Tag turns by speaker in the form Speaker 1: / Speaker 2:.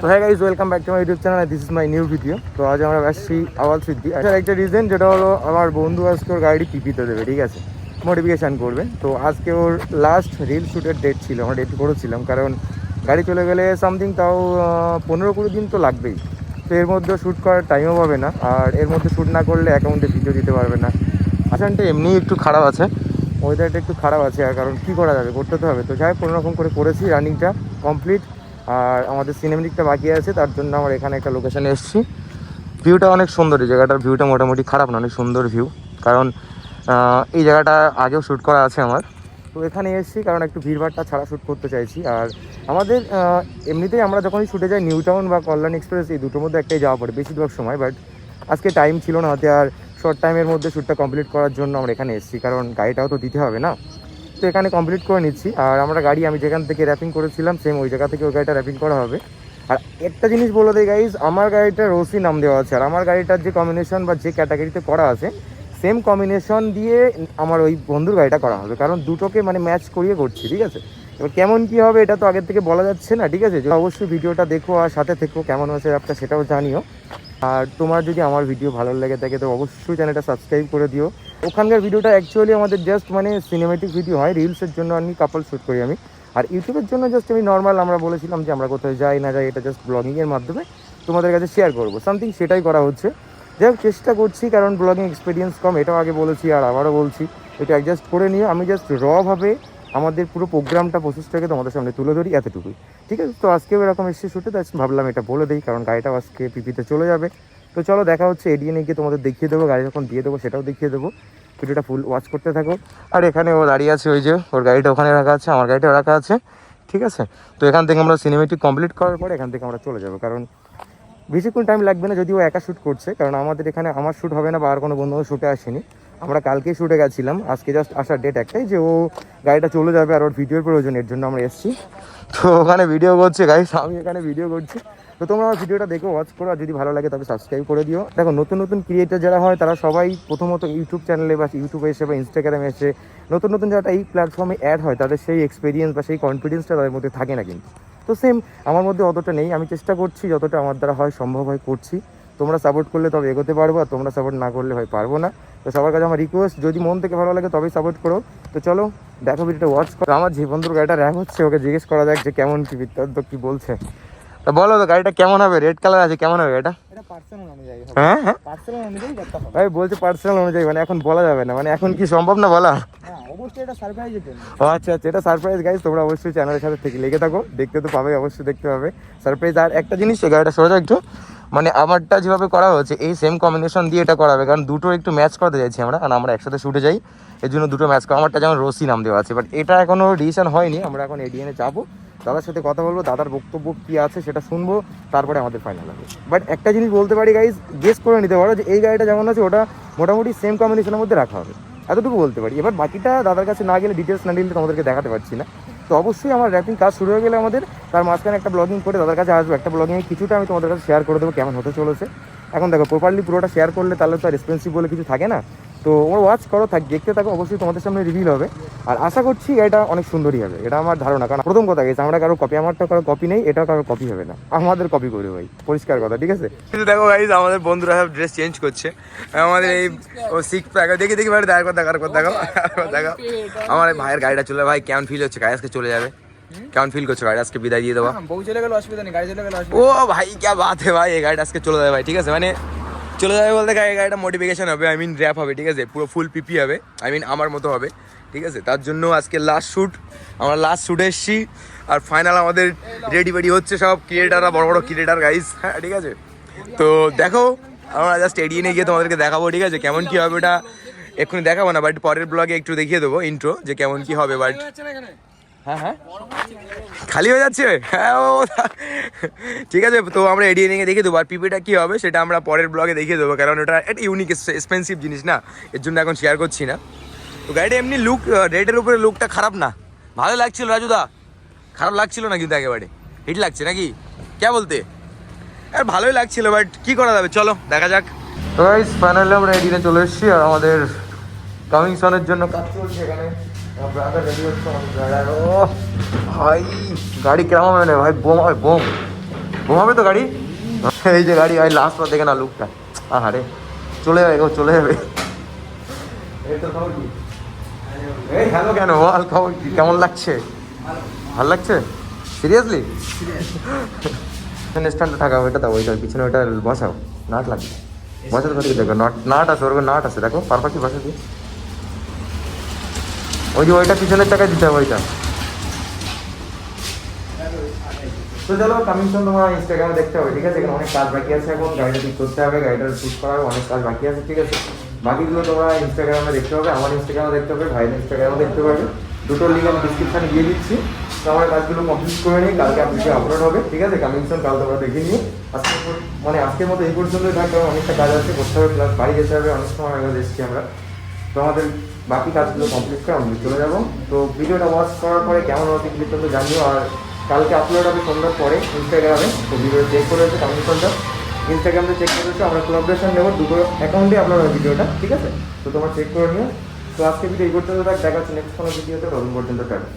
Speaker 1: তো হ্যাঁ guys welcome back to my YouTube channel this is my new video তো আজ আমরা আসছি আওয়াল সিদ্ধি। আচ্ছা একটা রিজন যেটা হলো আমার বন্ধু আজকে ওর গাড়ি পিপিতে দেবে, ঠিক আছে? মডিফিকেশান করবে। তো আজকে ওর লাস্ট রিল শ্যুটের ডেট ছিল, আমরা ডেট করেছিলাম, কারণ গাড়ি চলে গেলে সামথিং তাও পনেরো কুড়ি দিন তো লাগবেই। তো এর মধ্যে শ্যুট করার টাইমও পাবে না, আর এর মধ্যে শ্যুট না করলে অ্যাকাউন্টে ভিডিও দিতে পারবে না। আসানটা এমনিই একটু খারাপ আছে। ওয়েদারটা একটু খারাপ আছে, আর কারণ কী করা যাবে? করতে তো হবে। তো যাই কোনো রকম করে করেছি রানিংটা কমপ্লিট আর আমাদের সিনেমেটিকটা বাকি আছে, তার জন্য আমার এখানে একটা লোকেশানে এসেছি। ভিউটা অনেক সুন্দর, এই জায়গাটার ভিউটা মোটামুটি খারাপ না, অনেক সুন্দর ভিউ কারণ এই জায়গাটা আগেও শ্যুট করা আছে আমার। তো এখানে এসেছি, কারণ একটু ভিড়ভাড়টা ছাড়া শ্যুট করতে চাইছি। আর আমাদের এমনিতেই আমরা যখনই শ্যুটে যাই নিউ টাউন বা কল্যাণ এক্সপ্রেস এই দুটোর মধ্যে একটাই যাওয়া পড়ে, বেশিরভাগ সময়। বাট আজকে টাইম ছিল না, হাতে আর শর্ট টাইমের মধ্যে শ্যুটটা কমপ্লিট করার জন্য আমরা এখানে এসেছি। কারণ গাড়িটাও তো দিতে হবে না। তো এখানে কমপ্লিট করে নিচ্ছি। আর আমরা গাড়ি আমি যেখান থেকে র্যাপিং করেছিলাম সেম ওই জায়গা থেকে ওই গাড়িটা র্যাপিং করা হবে। আর একটা জিনিস বলে দেয় গাইজ আমার গাড়িটা রোসি নাম দেওয়া আছে। আর আমার গাড়িটার যে কম্বিনেশন বা যে ক্যাটাগরিতে করা আছে সেম কম্বিনেশন দিয়ে আমার ওই বন্ধুর গাড়িটা করা হবে। কারণ দুটোকে মানে ম্যাচ করিয়ে করছি, ঠিক আছে? এবার কেমন কী হবে এটা তো আগের থেকে বলা যাচ্ছে না, ঠিক আছে? অবশ্যই ভিডিওটা দেখো আর সাথে থেকো, কেমন হয়েছে অ্যাপটা সেটাও জানিও। আর তোমার যদি আমার ভিডিও ভালো লেগে থাকে, তো অবশ্যই চ্যানেলটা সাবস্ক্রাইব করে দিও। ওখানকার ভিডিওটা অ্যাকচুয়ালি আমাদের জাস্ট মানে সিনেমেটিক ভিডিও হয় রিলসের জন্য আমি কাপল শ্যুট করি আমি। আর ইউটিউবের জন্য জাস্ট আমি নর্মাল আমরা বলেছিলাম যে আমরা কোথায় যাই, না যাই, এটা জাস্ট ব্লগিংয়ের মাধ্যমে তোমাদের কাছে শেয়ার করব। সামথিং সেটাই করা হচ্ছে। যাই হোক, চেষ্টা করছি, কারণ ব্লগিং এক্সপিরিয়েন্স কম, এটাও আগে বলেছি আর আবারও বলছি। এটা অ্যাডজাস্ট করে নিয়ে আমি জাস্ট রভাবে আমাদের পুরো প্রোগ্রামটা প্রসেসটাকে তোমাদের সামনে তুলে ধরি এতটুকুই। ঠিক আছে? তো আজকেও এরকম এসে শুটে, তাই ভাবলাম এটা বলে দিই, কারণ গাড়িটাও আজকে পিপিতে চলে যাবে। তো চলো দেখা হচ্ছে এডিএনে গিয়ে তোমাদের দেখিয়ে দেবো, গাড়ি যখন দিয়ে দেবো সেটাও দেখিয়ে দেবো। ভিডিওটা ফুল ওয়াচ করতে থাকো। আর এখানে ও দাঁড়িয়ে আছে, ওই যে ওর গাড়িটা ওখানে রাখা আছে, আমার গাড়িটাও রাখা আছে। ঠিক আছে? তো এখান থেকে আমরা সিনেমেটিক কমপ্লিট করার পরে এখান থেকে আমরা চলে যাব, কারণ বেশিক্ষণ টাইম লাগবে না যদি ও একা শ্যুট করছে, কারণ আমাদের এখানে, আমার শ্যুট হবে না বা আর কোনো বন্ধু শ্যুটে আসেনি। আমরা কালকেই শ্যুটে গেছিলাম, আজকে জাস্ট আসার ডেট একটাই যে ও গাড়িটা চলে যাবে আর ওর ভিডিওর প্রয়োজন, এর জন্য আমরা এসেছি। তো ওখানে ভিডিও করছে গাইস আমি এখানে ভিডিও করছি। তো তোমরা আমার ভিডিওটা দেখো ওয়াচ করো, আর যদি ভালো লাগে তবে সাবস্ক্রাইব করে দিও। দেখো, নতুন নতুন ক্রিয়েটার যারা হয়, তারা সবাই প্রথমত ইউটিউব চ্যানেলে বা ইউটিউবে এসে বা ইনস্টাগ্রামে এসে নতুন নতুন যারা এই প্ল্যাটফর্মে অ্যাড হয়, তাদের সেই এক্সপিরিয়েন্স বা সেই কনফিডেন্সটা তাদের মধ্যে থাকে না কিন্তু। তো সেম আমার মধ্যে অতটা নেই, আমি চেষ্টা করছি, যতটা আমার দ্বারা হয়, সম্ভব হয়, করছি। তোমরা সাপোর্ট করলে তবে এগোতে পারব আর তোমরা সাপোর্ট না করলে হয় পারব না। তো সবার কাছে আমার রিকোয়েস্ট যদি মন থেকে ভালো লাগে তবেই সাপোর্ট করো। তো চলো দেখো ভিডিওটা ওয়াচ করো। আমার যে বন্ধুর গাড়িটা র্যাম হচ্ছে ওকে জিজ্ঞেস করা যাক যে কেমন কি বৃত্তান্ত কি বলছে। তা বলো তো গাড়িটা কেমন হবে? রেড কালার আছে কেমন হবে এটা? হ্যাঁ হ্যাঁ। ভাই বলছে পার্সোনাল অনুযায়ী মানে এখন বলা যাবে না। মানে এখন কি সম্ভব না বলা?
Speaker 2: হ্যাঁ অবশ্যই এটা সারপ্রাইজের
Speaker 1: আচ্ছা আচ্ছা এটা সারপ্রাইজ গাইজ তোমরা অবশ্যই চ্যানেলের সাথে থেকে লেগে থাকো। দেখতে তো পাবে অবশ্যই দেখতে পাবে। সারপ্রাইজ আর একটা জিনিস গাড়িটা সোজা একটু। মানে আমারটা যেভাবে করা হয়েছে, এই সেম কম্বিনেশন দিয়ে এটা করা হবে। কারণ দুটো একটু ম্যাচ করতে চাইছি আমরা, কারণ আমরা একসাথে শুটে যাই, এর জন্য দুটো ম্যাচ করা। আমারটা যেমন রসি নাম দেওয়া আছে বাট এটা এখনও ডিসিশন হয়নি। আমরা এখন এডিএনে যাব। দাদার সাথে কথা বলব, দাদার বক্তব্য কি আছে সেটা শুনব, তারপরে আমাদের ফাইনাল হবে। বাট একটা জিনিস বলতে পারি গাইজ গেস করে নিতে পারো যে এই গাড়িটা যেমন আছে, ওটা মোটামুটি সেম কম্বিনেশনের মধ্যে রাখা হবে। এতটুকু বলতে পারি। এবার বাকিটা দাদার কাছে না গেলে ডিটেলস না দিলে তোমাদেরকে দেখাতে পারছি না। তো অবশ্যই আমার র্যাপিং কাজ শুরু হয়ে গেলে আমাদের তার মাঝখানে একটা ব্লগিং করে তাদের কাছে আসব। একটা ব্লগিংয়ে কিছুটা আমি তোমাদের কাছে শেয়ার করে দেবো কেমন হতে চলেছে। এখন দেখো প্রপারলি পুরোটা শেয়ার করলে তাহলে তো আর এক্সপেন্সিভ বলে কিছু থাকে না। তো ওর ওয়াচ করো থাক দেখতে থাকো অবশ্যই তোমাদের সামনে রিভিল হবে। আর আশা করছি এটা অনেক সুন্দরই হবে এটা আমার ধারণা। কারণ প্রথম কথা গেছে আমরা কারও কপি আমারটা কারও কপি নেই এটা কারও কপি হবে না। আমাদের কপি করে ভাই পরিষ্কার কথা ঠিক আছে? কিন্তু দেখো গাইজ আমাদের বন্ধুরা সব ড্রেস চেঞ্জ করছে। আমাদের এই ও সিক্স প্যাক দেখে দেখি ভাই দেখার কথা দেখার কথা দেখাও দেখাও আমার ভাইয়ের গাড়িটা চলে ভাই কেমন ফিল হচ্ছে? গাড়ি আজকে চলে যাবে। কেমন ফিল করছ গাড়ি আজকে বিদায় দিয়ে দেবো।
Speaker 2: হ্যাঁ, বউ চলে গেল অসুবিধা নেই গাড়ি চলে গেল
Speaker 1: ও ভাই কে বাত ভাই এই গাড়িটা আজকে চলে যাবে ভাই ঠিক আছে? মানে চলে যাবে বলতে গাড়ি গাড়িটা মডিফিকেশন হবে আই মিন র্যাপ হবে, ঠিক আছে? পুরো ফুল পিপি হবে আই মিন আমার মতো হবে, ঠিক আছে? তার জন্য আজকে লাস্ট শ্যুট আমরা লাস্ট শ্যুটে এসেছি, আর ফাইনাল আমাদের রেডি বেডি হচ্ছে সব ক্রিয়েটাররা বড় বড় ক্রিয়েটার গাইস হ্যাঁ ঠিক আছে? তো দেখো, আমরা জাস্ট এড়িয়ে নিয়ে গিয়ে তোমাদেরকে দেখাবো, ঠিক আছে? কেমন কি হবে ওটা এক্ষুনি দেখাবো না বাট পরের ব্লগে একটু দেখিয়ে দেবো ইন্ট্রো যে কেমন কি হবে বাট হ্যাঁ হ্যাঁ। খালি হয়ে যাচ্ছে? হ্যাঁ ও ঠিক আছে, তো আমরা এডিয়ে নিয়ে দেখিয়ে দেবো। আর পিপিটা কী হবে সেটা আমরা পরের ব্লগে দেখিয়ে দেবো। কারণ ওটা একটা ইউনিক এক্সপেন্সিভ জিনিস না। এর জন্য এখন শেয়ার করছি না। তো গাড়িটা এমনি লুক রেটের উপরে লুকটা খারাপ না। ভালো লাগছিল রাজুদা। খারাপ লাগছিল না কিন্তু একেবারে। হিট লাগছে নাকি? কে বলতে? আর ভালোই লাগছিল বাট কি করা যাবে? চলো, দেখা যাক। তো ফাইনালি আমরা এডিনে চলে এসেছি। আর আমাদের কামিং সনের জন্য কাজ চলছে এখানে। ও ভাই গাড়ি কেমন হবে না ভাই বোম হয় বোম ঘুমাবে তো গাড়ি এই যে গাড়ি ভাই লাস্ট বার দেখে না লুকটা আহারে চলে যাবে গো চলে যাবে হ্যালো কেন? বল খবর কি? কেমন লাগছে? ভালো লাগছে? সিরিয়াসলি স্ট্যান্ডে থাকা ওইটা দাও ওইটা পিছনে ওইটা বসাও। নাট লাগবে। বসাতে পারি দেখো নাট নাট আছে ওরকম নাট আছে দেখো পারপাকি বসা দিয়ে। ওই যে ওইটা পিছনের চাকায় দিতে হবে ওইটা। তো চলো কামিং সুন তোমার ইনস্টাগ্রামে দেখতে হবে, ঠিক আছে? এখানে অনেক কাজ বাকি আছে এখন, গাড়িটা ঠিক করতে হবে, গাড়িটা শুট করা হবে অনেক কাজ বাকি আছে, ঠিক আছে? বাকিগুলো তোমরা ইনস্টাগ্রামে দেখতে হবে, আমার ইনস্টাগ্রামে দেখতে হবে, ভাইয়ের ইনস্টাগ্রামে দেখতে পাবে দুটো লিঙ্ক আমি ডিসক্রিপশানে দিয়ে দিচ্ছি। তো আমার কাজগুলো কমপ্লিট করে নিই কালকে আপলোডে আপলোড হবে, ঠিক আছে? কামিং সুন কাল তোমরা দেখে নিও। আজকে মানে আজকের মতো এই পর্যন্তই থাকবে, অনেকটা কাজ আছে, করতে হবে প্লাস বাড়ি যেতে হবে, অনেক সময় আগে এসেছি আমরা। তো আমাদের বাকি কাজগুলো কমপ্লিট করে আমি চলে যাব। তো ভিডিওটা ওয়াচ করার পরে কেমন হচ্ছে ক্লিপটা তো জানিও, আর কালকে আপলোড হবে সন্ধ্যার পরে ইনস্টাগ্রামে তো ভিডিও চেক করে হচ্ছে সন্ধ্যা। ইনস্টাগ্রামে চেক করে হচ্ছে আমরা কোলাবরেশন নেব, দুটো অ্যাকাউন্টে আপলোড হবে ভিডিওটা, ঠিক আছে? তো তোমার চেক করে নিও। তো আজকে ভিডিও এই পর্যন্ত থাক দেখা হচ্ছে নেক্সট কোনো ভিডিওতে তখন পর্যন্ত টাটা।